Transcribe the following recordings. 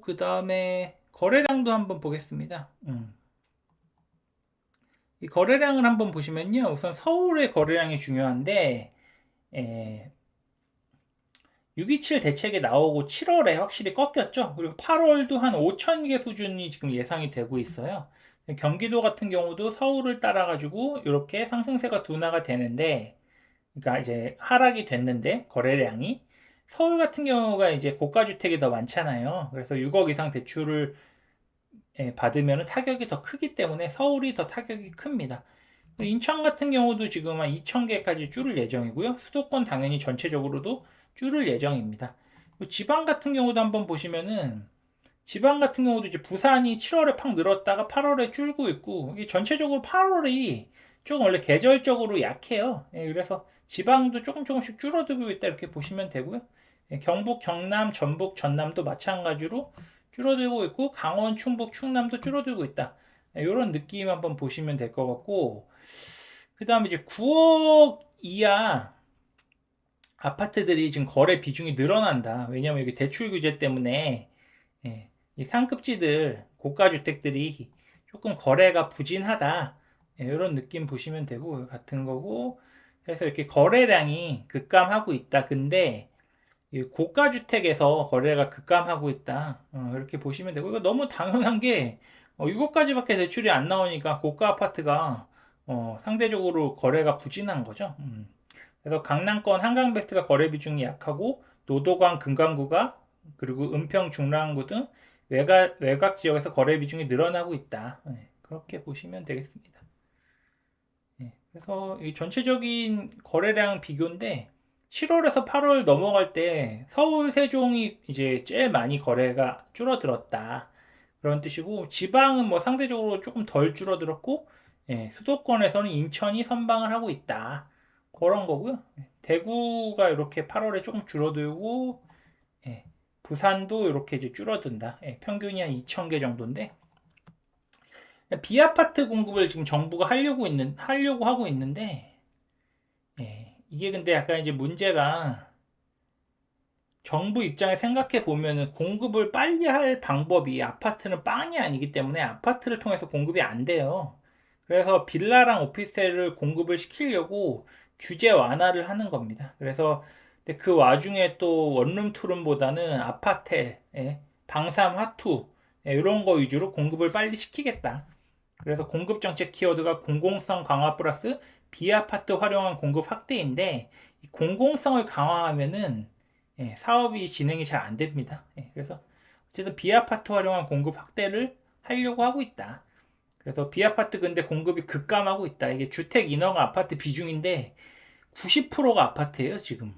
그 다음에 거래량도 한번 보겠습니다. 음. 이 거래량을 한번 보시면요. 우선 서울의 거래량이 중요한데, 에, 627 대책에 나오고 7월에 확실히 꺾였죠. 그리고 8월도 한 5천 개 수준이 지금 예상이 되고 있어요. 경기도 같은 경우도 서울을 따라가지고 이렇게 상승세가 둔화가 되는데, 그러니까 이제 하락이 됐는데 거래량이 서울 같은 경우가 이제 고가 주택이 더 많잖아요. 그래서 6억 이상 대출을 예, 받으면 타격이 더 크기 때문에 서울이 더 타격이 큽니다. 인천 같은 경우도 지금 한 2,000개까지 줄을 예정이고요. 수도권 당연히 전체적으로도 줄을 예정입니다. 지방 같은 경우도 한번 보시면은 지방 같은 경우도 이제 부산이 7월에 팍 늘었다가 8월에 줄고 있고 이게 전체적으로 8월이 조금 원래 계절적으로 약해요. 예, 그래서 지방도 조금 조금씩 줄어들고 있다 이렇게 보시면 되고요. 예, 경북, 경남, 전북, 전남도 마찬가지로 줄어들고 있고 강원, 충북, 충남도 줄어들고 있다. 이런 느낌 한번 보시면 될 것 같고 그 다음에 이제 9억 이하 아파트들이 지금 거래 비중이 늘어난다. 왜냐하면 이게 대출 규제 때문에 예, 이 상급지들 고가 주택들이 조금 거래가 부진하다. 예, 이런 느낌 보시면 되고 같은 거고 그래서 이렇게 거래량이 급감하고 있다. 근데 고가 주택에서 거래가 급감하고 있다. 어, 이렇게 보시면 되고 이거 너무 당연한 게 어, 6억까지밖에 대출이 안 나오니까 고가 아파트가 어, 상대적으로 거래가 부진한 거죠. 음. 그래서 강남권 한강베스트가 거래 비중이 약하고 노도강 금강구가 그리고 은평 중랑구 등 외곽, 외곽 지역에서 거래 비중이 늘어나고 있다. 네, 그렇게 보시면 되겠습니다. 네, 그래서 이 전체적인 거래량 비교인데 7월에서 8월 넘어갈 때 서울 세종이 이제 제일 많이 거래가 줄어들었다. 그런 뜻이고 지방은 뭐 상대적으로 조금 덜 줄어들었고 예, 수도권에서는 인천이 선방을 하고 있다. 그런 거고요. 대구가 이렇게 8월에 조금 줄어들고 예, 부산도 이렇게 이제 줄어든다. 예, 평균이 한 2,000개 정도인데 비아파트 공급을 지금 정부가 하려고 있는 하려고 하고 있는데 예, 이게 근데 약간 이제 문제가 정부 입장에 생각해 보면은 공급을 빨리 할 방법이 아파트는 빵이 아니기 때문에 아파트를 통해서 공급이 안 돼요. 그래서 빌라랑 오피스텔을 공급을 시키려고 규제 완화를 하는 겁니다. 그래서 그 와중에 또 원룸 투룸보다는 아파트, 예, 방삼 화투 이런 예, 거 위주로 공급을 빨리 시키겠다. 그래서 공급 정책 키워드가 공공성 강화 플러스 비아파트 활용한 공급 확대인데 공공성을 강화하면은 예, 사업이 진행이 잘 안 됩니다. 예, 그래서 어쨌든 비아파트 활용한 공급 확대를 하려고 하고 있다. 그래서 비아파트 근데 공급이 급감하고 있다. 이게 주택 인허가 아파트 비중인데 90%가 아파트예요, 지금.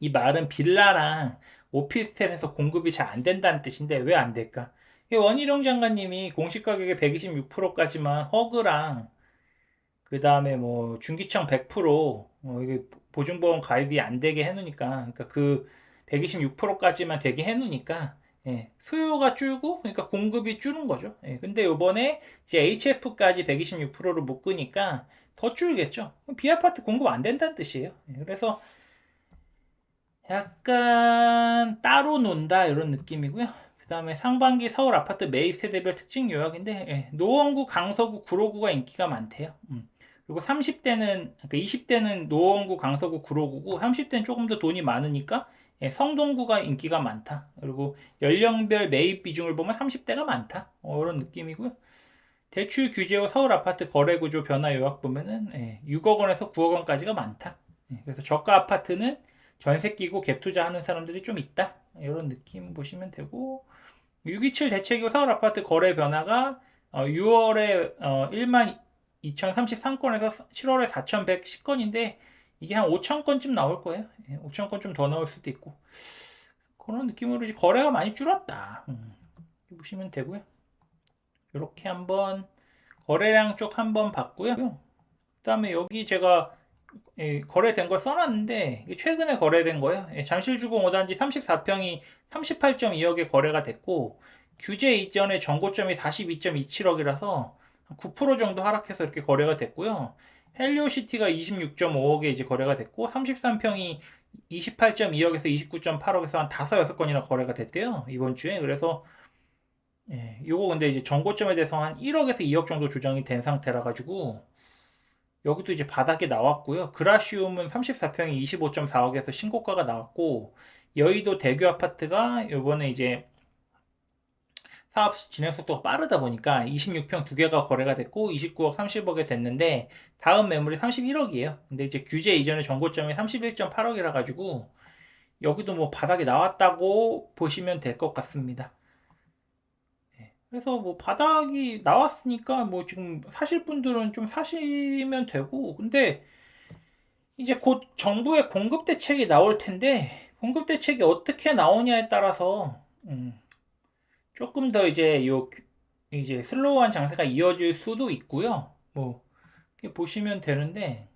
이 말은 빌라랑 오피스텔에서 공급이 잘 안 된다는 뜻인데 왜 안 될까? 원희룡 장관님이 공시 가격의 126%까지만 허그랑 그 다음에 뭐 중기청 100%뭐 이게 보증보험 가입이 안 되게 해놓으니까 그러니까 그 126%까지만 되게 해놓으니까 예, 수요가 줄고 그러니까 공급이 줄은 거죠. 예, 근데 요번에 이제 HF까지 126%로 묶으니까 더 줄겠죠. 비아파트 공급 안 된다는 뜻이에요. 예, 그래서 약간 따로 논다 이런 느낌이고요. 그 다음에 상반기 서울 아파트 매입 세대별 특징 요약인데 예, 노원구, 강서구, 구로구가 인기가 많대요. 음. 그리고 30대는 그러니까 20대는 노원구, 강서구, 구로구고 30대는 조금 더 돈이 많으니까 예, 성동구가 인기가 많다. 그리고 연령별 매입 비중을 보면 30대가 많다. 어, 이런 느낌이고요. 대출 규제 후 서울 아파트 거래 구조 변화 요약 보면은 예, 6억 원에서 9억 원까지가 많다. 예, 그래서 저가 아파트는 전세 끼고 갭 투자하는 사람들이 좀 있다. 이런 느낌 보시면 되고 627 대책 후 서울 아파트 거래 변화가 어, 6월에 어, 1만 2033건에서 7월에 4110건인데 이게 한 5천건쯤 나올 거예요. 5천건 예, 좀더 나올 수도 있고 그런 느낌으로 이제 거래가 많이 줄었다. 음, 보시면 되고요. 이렇게 한번 거래량 쪽 한번 봤고요. 그 다음에 여기 제가 예, 거래된 걸 써놨는데 최근에 거래된 거예요. 예, 잠실주공 5단지 34평이 38.2억에 거래가 됐고 규제 이전에 정고점이 42.27억이라서 9% 정도 하락해서 이렇게 거래가 됐고요. 헬리오시티가 26.5억에 이제 거래가 됐고 33평이 28.2억에서 29.8억에서 한 5, 6건이나 거래가 됐대요. 이번 주에. 그래서 예, 요거 근데 이제 전고점에 대해서 한 1억에서 2억 정도 조정이 된 상태라 가지고 여기도 이제 바닥에 나왔고요. 그라시움은 34평이 25.4억에서 신고가가 나왔고 여의도 대교 아파트가 요번에 이제 사업 진행 속도가 빠르다 보니까 26평 두 개가 거래가 됐고 29억 30억에 됐는데 다음 매물이 31억이에요. 근데 이제 규제 이전의 전고점이 31.8억이라 가지고 여기도 뭐 바닥에 나왔다고 보시면 될 것 같습니다. 네. 그래서 뭐 바닥이 나왔으니까 뭐 지금 사실 분들은 좀 사시면 되고 근데 이제 곧 정부의 공급 대책이 나올 텐데 공급 대책이 어떻게 나오냐에 따라서 음, 조금 더 이제 요 규- 이제 슬로우한 장세가 이어질 수도 있고요. 뭐 보시면 되는데